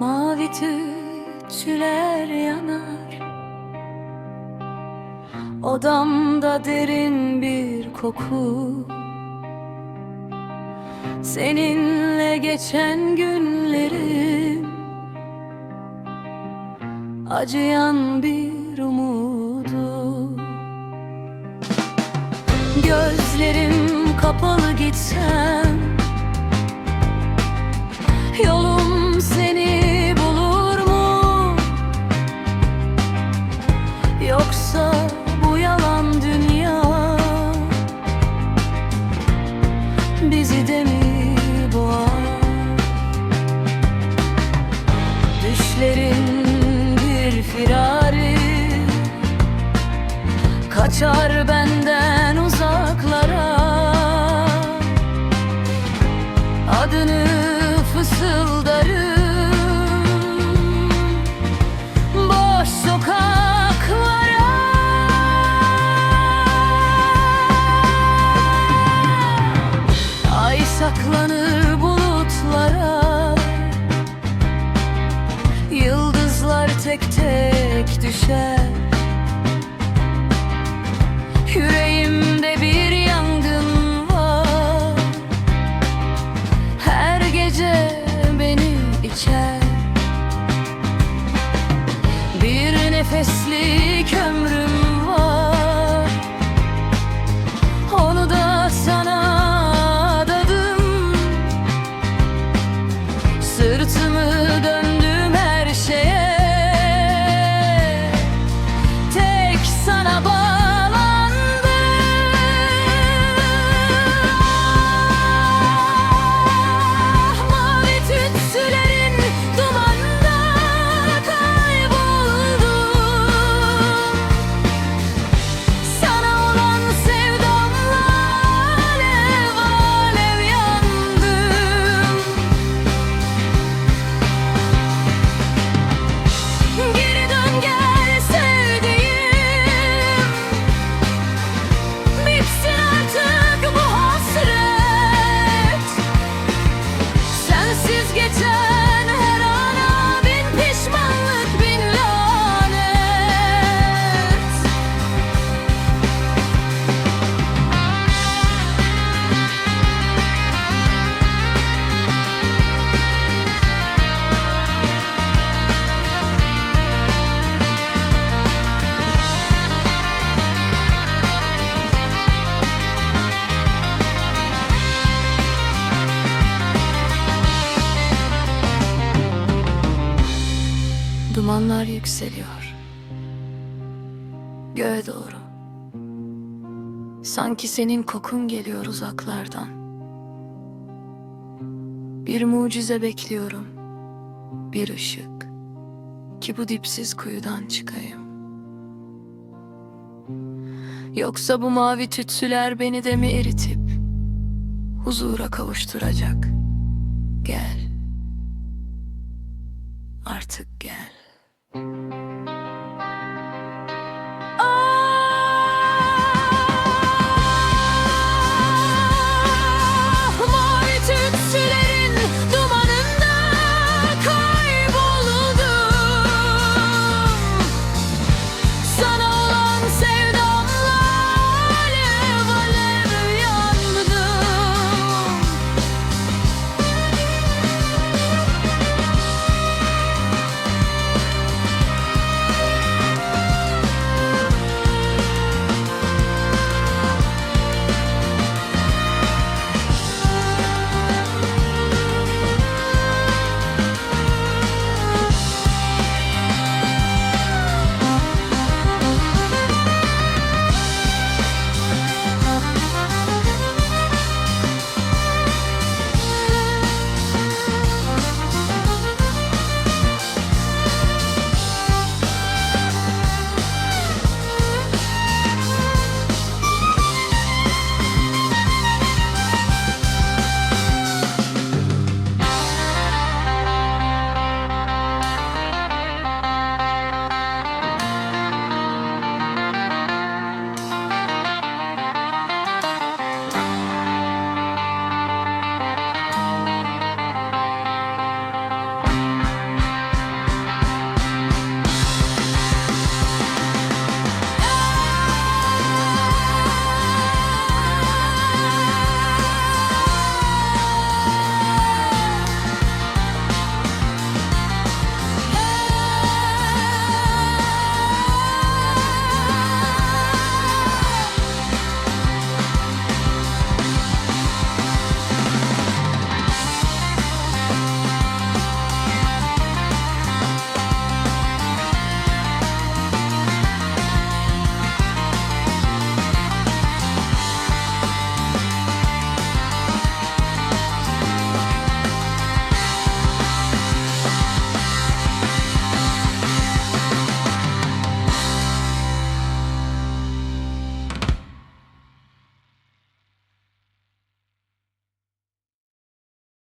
Mavi tütsüler yanar. Odamda derin bir koku. Seninle geçen günlerim. Acıyan bir umudu. Gözlerim kapalı gitsem Bizi de mi? Düşlerin bir firari Kaçar benden uzaklara tek tek düşer Dumanlar yükseliyor. Göğe doğru. Sanki senin kokun geliyor uzaklardan. Bir mucize bekliyorum. Bir ışık. Ki bu dipsiz kuyudan çıkayım. Yoksa bu mavi tütsüler beni de mi eritip Huzura kavuşturacak? Gel. Artık gel Música